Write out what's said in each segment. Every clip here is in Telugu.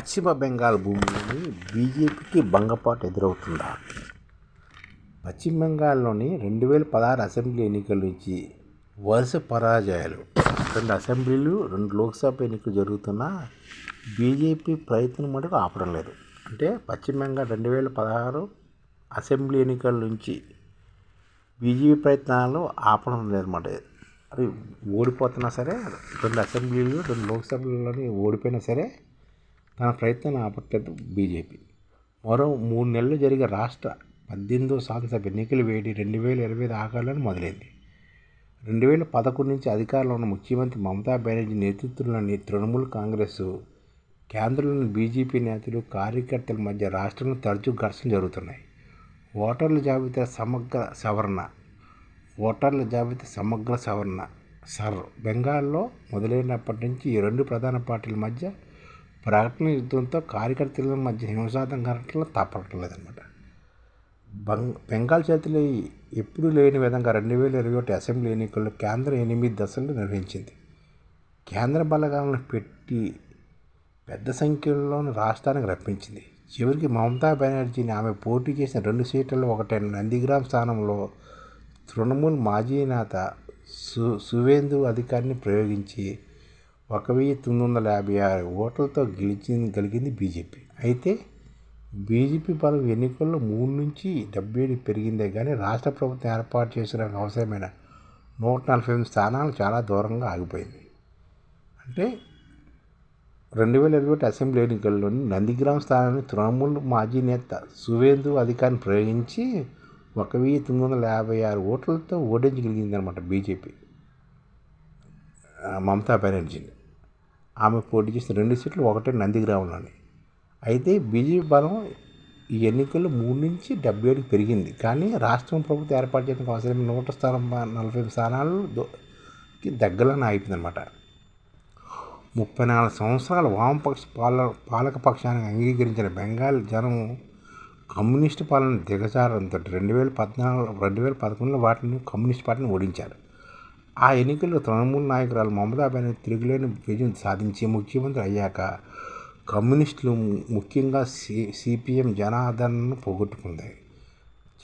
పశ్చిమ బెంగాల్ భూమిలోని బీజేపీకి భంగపాటు ఎదురవుతుందా? పశ్చిమ బెంగాల్లోని రెండు వేల పదహారు అసెంబ్లీ ఎన్నికల నుంచి వరుస పరాజయాలు. రెండు అసెంబ్లీలు రెండు లోక్సభ ఎన్నికలు జరుగుతున్నా బీజేపీ ప్రయత్నం మటుకు ఆపడం లేదు. అంటే పశ్చిమ బెంగాల్ రెండు వేల పదహారు అసెంబ్లీ ఎన్నికల నుంచి బీజేపీ ప్రయత్నాలు ఆపడం లేదన్నమాట. అవి ఓడిపోతున్నా సరే రెండు అసెంబ్లీలు రెండు లోక్సభలోని ఓడిపోయినా సరే తన ప్రయత్నం ఆపట్లేదు బీజేపీ. మరో మూడు నెలలు జరిగే రాష్ట్ర పద్దెనిమిదో శాసనసభ ఎన్నికలు వేడి రెండు వేల ఇరవై ఐదు ఆఖరులను మొదలైంది. రెండు వేల పదకొండు నుంచి అధికారంలో ఉన్న ముఖ్యమంత్రి మమతా బెనర్జీ నేతృత్వంలోని తృణమూల్ కాంగ్రెస్ కేంద్రంలోని బీజేపీ నేతలు కార్యకర్తల మధ్య రాష్ట్రంలో తరచూ ఘర్షణలు జరుగుతున్నాయి. ఓటర్ల జాబితా సమగ్ర సవరణ ఓటర్ల జాబితా సమగ్ర సవరణ సర్ బెంగాల్లో మొదలైనప్పటి నుంచి ఈ రెండు ప్రధాన పార్టీల మధ్య ప్రకటన యుద్ధంతో కార్యకర్తల మధ్య హింసాత్మక ఘటనలు తప్పటం బంగ్ బెంగాల్ చేతిలో ఎప్పుడూ లేని విధంగా రెండు వేల ఇరవై ఒకటి అసెంబ్లీ ఎన్నికల్లో కేంద్రం ఎనిమిది దశలు నిర్వహించింది. కేంద్ర బలగాలను పెట్టి పెద్ద సంఖ్యలో రాష్ట్రానికి రప్పించింది. చివరికి మమతా బెనర్జీని ఆమె పోటీ చేసిన రెండు సీట్లలో ఒకటైన నందిగ్రామ్ స్థానంలో తృణమూల్ మాజీ నేత సు సువేందు అధికారిని ప్రయోగించి ఒక వెయ్యి తొమ్మిది వందల యాభై ఆరు ఓట్లతో గెలిచింది గలిగింది బీజేపీ. అయితే బీజేపీ బలం ఎన్నికల్లో మూడు నుంచి డెబ్బై ఏడు పెరిగిందే కానీ రాష్ట్ర ప్రభుత్వం ఏర్పాటు చేసిన అవసరమైన నూట నలభై ఎనిమిది స్థానాలు చాలా దూరంగా ఆగిపోయింది. అంటే రెండు వేల ఇరవై ఒకటి అసెంబ్లీ ఎన్నికల్లోని నందిగ్రామ్ స్థానాన్ని తృణమూల్ మాజీ నేత సువేందు అధికారిని ప్రయోగించి ఒక వెయ్యి తొమ్మిది వందల యాభై ఆరు ఓట్లతో ఓడించగలిగిందనమాట బీజేపీ. మమతా బెనర్జీని. ఆమె పోటీ చేసిన రెండు సీట్లు ఒకటే నందిగ్రామంలోని. అయితే బీజేపీ బలం ఈ ఎన్నికల్లో మూడు నుంచి డెబ్బై ఏడుకి పెరిగింది. కానీ రాష్ట్రం ప్రభుత్వం ఏర్పాటు చేయడానికి అవసరమైన నూట స్థానం నలభై స్థానాలు దగ్గరలోనే అయిపోయింది అనమాట ముప్పై నాలుగు సంవత్సరాల వామపక్ష పాల పాలక పక్షానికి అంగీకరించిన బెంగాల్ జనం కమ్యూనిస్టు పాలన దిగజారంతో రెండు వేల పద్నాలుగు రెండు వేల పదకొండులో వాటిని కమ్యూనిస్ట్ పార్టీని ఓడించారు. ఆ ఎన్నికల్లో తృణమూల్ నాయకురాలు మమతా బెనర్జీ తిరుగులేని విజయం సాధించి ముఖ్యమంత్రి అయ్యాక కమ్యూనిస్టులు ముఖ్యంగా సి సిపిఎం జనాదరణను పోగొట్టుకుంది.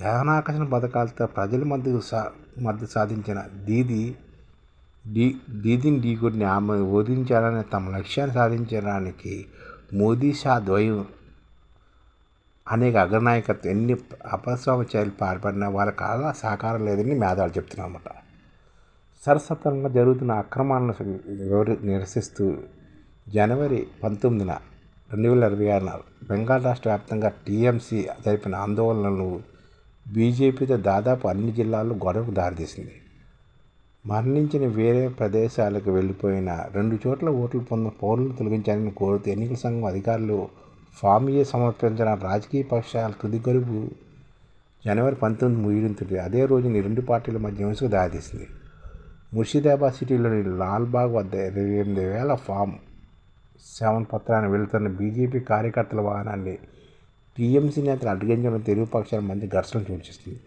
జనాకర్షణ పథకాలతో ప్రజల మద్దతు సా మద్దతు సాధించిన దీది డీ దీదిని ఢీకొట్టిన ఆమె ఓదించాలనే తమ లక్ష్యాన్ని సాధించడానికి మోదీ షా ద్వయం. అనేక అగ్రనాయకత్వం ఎన్ని అపస్వామ చర్యలు పాల్పడినా వాళ్ళ కాల సహకారం లేదని మేధావులు చెప్తున్నమాట సరసత్వంగా జరుగుతున్న అక్రమాలను వివరి నిరసిస్తూ జనవరి పంతొమ్మిదిన రెండు వేల ఇరవై ఆరున బెంగాల్ రాష్ట్ర వ్యాప్తంగా టీఎంసీ జరిపిన ఆందోళనలు బీజేపీతో దాదాపు అన్ని జిల్లాల్లో గొడవకు దారితీసింది. మరణించిన వేరే ప్రదేశాలకు వెళ్ళిపోయిన రెండు చోట్ల ఓట్లు పొందిన పౌరులను తొలగించాలని కోరుతూ ఎన్నికల సంఘం అధికారులు ఫామ్ ఏ సమర్పించిన రాజకీయ పక్షాల తుది గడుపు జనవరి పంతొమ్మిది ముగిరింతుంది అదే రోజున రెండు పార్టీల మధ్య హింసకు దారితీసింది. ముర్షిదాబాద్ సిటీలోని లాల్బాగ్ వద్ద ఇరవై ఎనిమిది వేల ఫామ్ సెవెన్ పత్రాన్ని వెళుతున్న బీజేపీ కార్యకర్తల వాహనాన్ని టీఎంసీ నేతలు అడ్డగించడం తెలుగు పక్షాల మధ్య ఘర్షణ సూచిస్తుంది.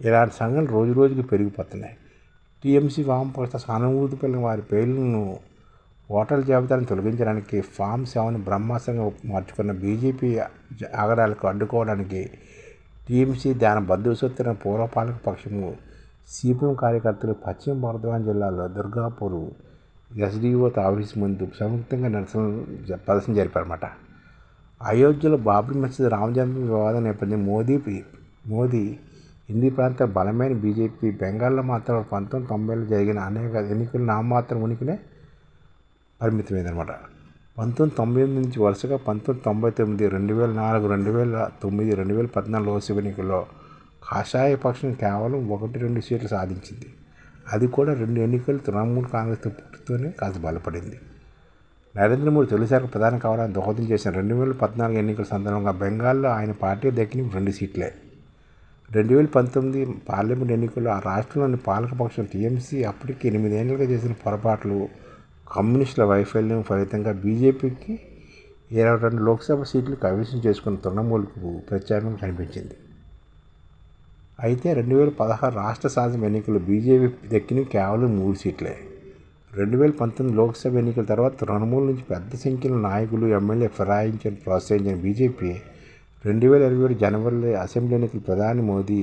ఇలాంటి సంఘటనలు రోజు రోజుకి పెరిగిపోతున్నాయి. టీఎంసీ వామపక్ష సానుభూతి పిల్లల వారి పేర్లను ఓటర్ల జాబితాను తొలగించడానికి ఫామ్ సెవెన్ బ్రహ్మాస్త్రంగా మార్చుకున్న బీజేపీ ఆగడాలకు అడ్డుకోవడానికి టీఎంసీ దాని బద్దూసొత్తిన పూర్వపాలక పక్షము సిపిఎం కార్యకర్తలు పశ్చిమ బర్ధమాన్ జిల్లాలో దుర్గాపూర్ ఎస్డిఓ ఆఫీస్ ముందు సంయుక్తంగా నిరసన ప్రదర్శన జరిపారన్నమాట. అయోధ్యలో బాబ్రీ మసీద్ రామజన్మ వివాదం నేపథ్యం మోదీ మోదీ హిందీ ప్రాంత బలమైన బీజేపీ బెంగాల్లో మాత్రం పంతొమ్మిది తొంభైలో జరిగిన అనేక ఎన్నికలు నామమాత్రం ఉనికినే పరిమితమైందనమాట పంతొమ్మిది తొంభై ఎనిమిది నుంచి వరుసగా పంతొమ్మిది తొంభై తొమ్మిది రెండు వేల నాలుగు రెండు వేల తొమ్మిది రెండు వేల పద్నాలుగు లోక్సభ ఎన్నికల్లో కాషాయ పక్షం కేవలం ఒకటి రెండు సీట్లు సాధించింది. అది కూడా రెండు ఎన్నికలు తృణమూల్ కాంగ్రెస్ పుట్టితోనే కాస్త బలపడింది. నరేంద్ర మోడీ తొలిసారి ప్రధాని కావాలని దోహదం చేసిన రెండు వేల పద్నాలుగు ఎన్నికల సందర్భంగా బెంగాల్లో ఆయన పార్టీ దక్కిన రెండు సీట్లే. రెండు వేల పంతొమ్మిది పార్లమెంట్ ఎన్నికల్లో ఆ రాష్ట్రంలోని పాలకపక్షం టీఎంసీ అప్పటికి ఎనిమిదేళ్ళుగా చేసిన పొరపాట్లు కమ్యూనిస్టుల వైఫల్యం ఫలితంగా బీజేపీకి ఇరవై రెండు లోక్సభ సీట్లు కైవసం చేసుకున్న తృణమూల్కు ప్రత్యామ్నాయం కనిపించింది. అయితే రెండు వేల పదహారు రాష్ట్ర శాసన ఎన్నికలు బీజేపీ దక్కిన కేవలం మూడు సీట్లే. రెండు వేల పంతొమ్మిది లోక్సభ ఎన్నికల తర్వాత తృణమూల నుంచి పెద్ద సంఖ్యలో నాయకులు ఎమ్మెల్యే ఫిరాయించని ప్రోత్సహించిన బీజేపీ రెండు వేల ఇరవై ఏడు జనవరిలో అసెంబ్లీ ఎన్నికలు ప్రధాని మోదీ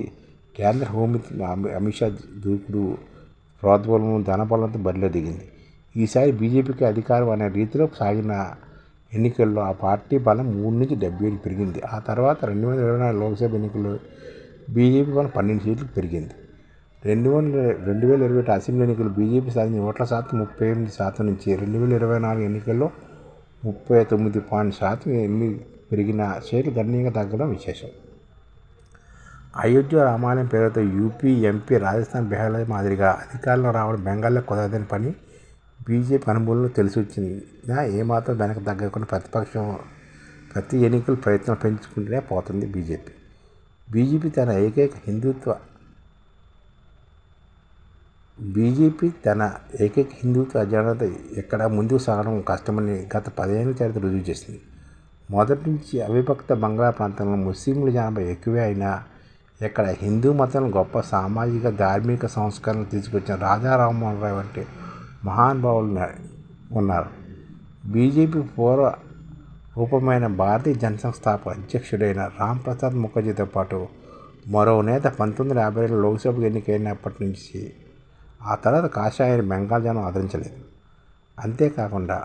కేంద్ర హోంమంత్రి అమిత్ షా దూకుడు ప్రోద్బలం ధనబలంతో బరిలో దిగింది. ఈసారి బీజేపీకి అధికారం అనే రీతిలో సాగిన ఎన్నికల్లో ఆ పార్టీ బలం మూడు నుంచి డెబ్బై ఏడు పెరిగింది. ఆ తర్వాత రెండు వేల ఇరవై నాలుగు లోక్సభ ఎన్నికల్లో బీజేపీ వల్ల పన్నెండు సీట్లు పెరిగింది. రెండు వందల రెండు వేల ఇరవై ఒకటి అసెంబ్లీ ఎన్నికలు బీజేపీ సాధించిన ఓట్ల శాతం ముప్పై ఎనిమిది శాతం నుంచి రెండు వేల ఇరవై నాలుగు ఎన్నికల్లో ముప్పై తొమ్మిది పాయింట్ శాతం ఎనిమిది పెరిగిన సీట్లు గణనీయంగా తగ్గడం విశేషం. అయోధ్య రామాలయం పేరుతో యూపీ ఎంపీ రాజస్థాన్ బీహార్ మాదిరిగా అధికారంలో రావడం బెంగాల్లో కుదరదని పని బీజేపీ అనుభవంలో తెలిసి వచ్చింది ఏమాత్రం వెనక తగ్గకుండా ప్రతిపక్షం ప్రతి ఎన్నికల ప్రయత్నం పెంచుకుంటూనే పోతుంది బీజేపీ. బీజేపీ తన ఏకైక హిందుత్వ బీజేపీ తన ఏకైక హిందుత్వ అజెండాతో ఎక్కడ ముందుకు సాగడం కష్టమని గత పదిహేను చరిత్ర రుజువు చేసింది. మొదటి నుంచి అవిభక్త బంగ్లా ప్రాంతంలో ముస్లింల జనాభా ఎక్కువే అయినా ఇక్కడ హిందూ మతం గొప్ప సామాజిక ధార్మిక సంస్కరణలు తీసుకొచ్చిన రాజా రామ్మోహన్ రాయ్ వంటి మహానుభావులు ఉన్నారు. బీజేపీ పూర్వ రూపమైన భారతీయ జనసంఘ స్థాపక అధ్యక్షుడైన రామ్ ప్రసాద్ ముఖర్జీతో పాటు మరో నేత పంతొమ్మిది వందల యాభై రెండు లోక్సభకు ఎన్నికైనప్పటి నుంచి ఆ తర్వాత కాషాయాన్ని బెంగాల్ జనం ఆదరించలేదు. అంతేకాకుండా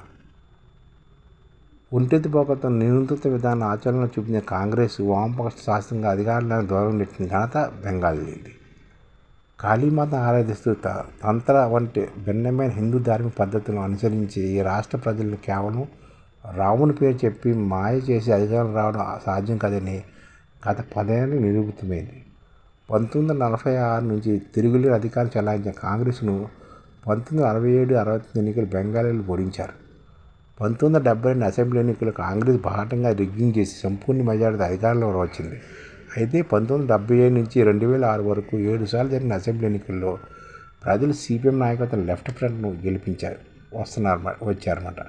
ఒంటెత్తి పోకతో నిరుంతృత విధాన ఆచరణలో చూపించిన కాంగ్రెస్ వామపక్ష శాస్త్రంగా అధికారులను దూరం నెట్టిన ఘనత బెంగాల్ది. కాళీమాత ఆరాధిస్తూ త- తంత్ర వంటి భిన్నమైన హిందూ ధార్మిక పద్ధతులను అనుసరించి ఈ రాష్ట్ర ప్రజలను కేవలం రాముని పేరు చెప్పి మాయ చేసి అధికారం రావడం సాధ్యం కాదని గత పదేళ్ళు నిరూపితమైంది. పంతొమ్మిది వందల నలభై ఆరు నుంచి తిరుగులేని అధికారం చెలాయించిన కాంగ్రెస్ను పంతొమ్మిది వందల అరవై ఏడు అరవై తొమ్మిది ఎన్నికలు బెంగాలీలు ఓడించారు. పంతొమ్మిది వందల డెబ్బై రెండు అసెంబ్లీ ఎన్నికలు కాంగ్రెస్ బాహటంగా రిగ్గింగ్ చేసి సంపూర్ణ మెజారిటీ అధికారంలో వచ్చింది. అయితే పంతొమ్మిది వందల డెబ్బై ఏడు నుంచి రెండు వేల ఆరు వరకు ఏడుసార్లు జరిగిన అసెంబ్లీ ఎన్నికల్లో ప్రజలు సిపిఎం నాయకత్వం లెఫ్ట్ ఫ్రంట్ను గెలిపించారు వస్తున్నారు వచ్చారన్నమాట.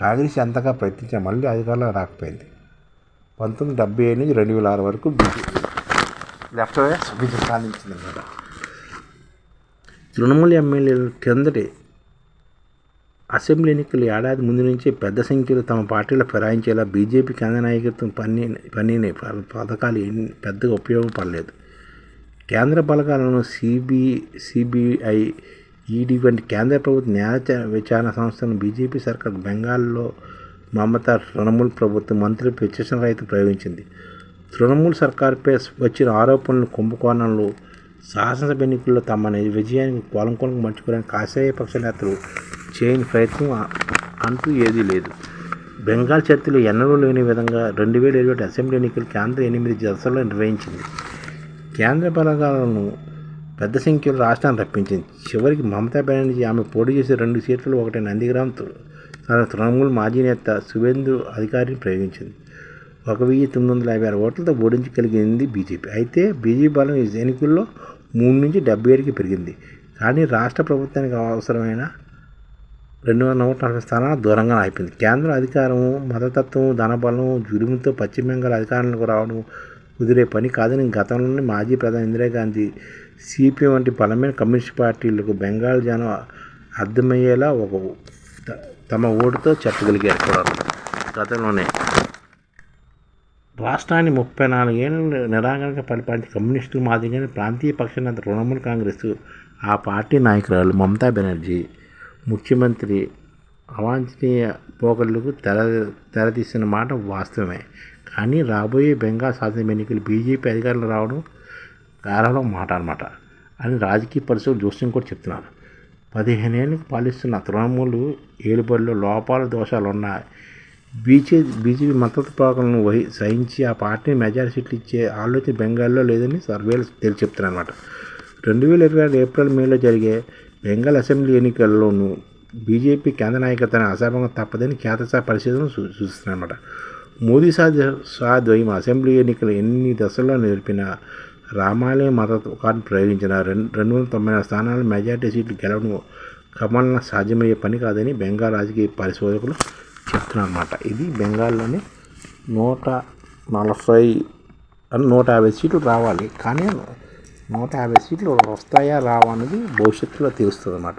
కాంగ్రెస్ అంతగా ప్రయత్నించిన మళ్ళీ అధికారంలో రాకపోయింది. పంతొమ్మిది డెబ్బై ఏడు నుంచి రెండు వేల ఆరు వరకు బీజేపీ లెఫ్ట్ విజయం సాధించింది అన్నమాట తృణమూల్ ఎమ్మెల్యేలు కిందటి అసెంబ్లీ ఎన్నికలు ఏడాది ముందు నుంచే పెద్ద సంఖ్యలో తమ పార్టీలో ఫిరాయించేలా బీజేపీ కేంద్ర నాయకత్వం పని పనిని పథకాలు పెద్దగా ఉపయోగపడలేదు. కేంద్ర బలగాలను సిబి సిబిఐ ఈడీ వంటి కేంద్ర ప్రభుత్వ న్యాయ విచారణ సంస్థలను బీజేపీ సర్కార్ బెంగాల్లో మమతా తృణమూల్ ప్రభుత్వం మంత్రి పిటిషన్ రైతు ప్రయోగించింది. తృణమూల్ సర్కార్పై వచ్చిన ఆరోపణలు కుంభకోణంలో శాసనసభ ఎన్నికల్లో తమ విజయానికి కోలంకొలకు మర్చుకోవడానికి కాషాయ పక్ష నేతలు చేయని ప్రయత్నం అంటూ ఏదీ లేదు. బెంగాల్ చర్చలు ఎన్నడూ లేని విధంగా రెండు వేల ఇరవై ఒకటి అసెంబ్లీ ఎన్నికలు కేంద్ర ఎనిమిది దశల్లో నిర్వహించింది. కేంద్ర బలగాలను పెద్ద సంఖ్యలో రాష్ట్రాన్ని రప్పించింది. చివరికి మమతా బెనర్జీ ఆమె పోటీ చేసే రెండు సీట్లు ఒకటి నందిగ్రామ్ తృ- తృణమూల్ మాజీ నేత శుభేందు అధికారిని ప్రయోగించింది. ఒక వెయ్యి తొమ్మిది వందల యాభై ఆరు ఓట్లతో ఓడించగలిగింది బీజేపీ. అయితే బీజేపీ బలం ఈ ఎన్నికల్లో మూడు నుంచి డెబ్బై ఏడుకి పెరిగింది. కానీ రాష్ట్ర ప్రభుత్వానికి అవసరమైన రెండు వందల నూట నలభై స్థానాలు దూరంగా అయిపోయింది కేంద్ర అధికారం మతతత్వం ధనబలం జురుముతో పశ్చిమ బెంగాల్ అధికారంలోకి రావడం కుదిరే పని కాదని గతంలోనే మాజీ ప్రధాని ఇందిరాగాంధీ సిపిఎం వంటి బలమైన కమ్యూనిస్ట్ పార్టీలకు బెంగాల్ జనం అర్థమయ్యేలా ఒక తమ ఓటుతో చెప్పగలిగారు కూడా గతంలోనే. రాష్ట్రాన్ని ముప్పై నాలుగేళ్ళు నిరాకరణగా పరిపాలించిన కమ్యూనిస్టులు మాదిరిగానే ప్రాంతీయ పక్షాన తృణమూల్ కాంగ్రెస్ ఆ పార్టీ నాయకురాలు మమతా బెనర్జీ ముఖ్యమంత్రి అవాంఛనీయ పోకడలకు తెర తెరతీసిన మాట వాస్తవమే. కానీ రాబోయే బెంగాల్ శాసన ఎన్నికలు బీజేపీ అధికారులు రావడం కేవలం మాట అనమాట అని రాజకీయ పరిస్థితులు జోస్యం కూడా చెప్తున్నారు. పదిహేనేళ్ళకి పాలిస్తున్న తృణమూలు ఏలుబడిలో లోపాల దోషాలు ఉన్నాయి బీజే బీజేపీ మద్దతు పాకలను వహి సహించి ఆ పార్టీని మెజారిటీ సీట్లు ఇచ్చే ఆలోచన బెంగాల్లో లేదని సర్వేలు తేల్చి చెప్తున్నారన్నమాట రెండు వేల ఇరవై ఆరు ఏప్రిల్ మేలో జరిగే బెంగాల్ అసెంబ్లీ ఎన్నికల్లోనూ బీజేపీ కేంద్ర నాయకత్వాన్ని అశాభంగా తప్పదని ఖ్యాతసా పరిశీలన సూ సూచిస్తున్నారన్నమాట మోదీ సాధ సాద్వయం అసెంబ్లీ ఎన్నికలు ఎన్ని దశల్లో నేర్పిన రామాలయ మద్దతు కార్డు ప్రయోగించిన రెండు రెండు వందల తొంభై నాలుగు స్థానాల మెజార్టీ సీట్లు గెలవడం కమలన సాధ్యమయ్యే పని కాదని బెంగాల్ రాజకీయ పరిశోధకులు చెప్తున్నారన్నమాట. ఇది బెంగాల్లోని నూట నలభై నూట యాభై సీట్లు రావాలి. కానీ నూట యాభై సీట్లు వస్తాయా రావా అనేది భవిష్యత్తులో తెలుస్తుంది అన్నమాట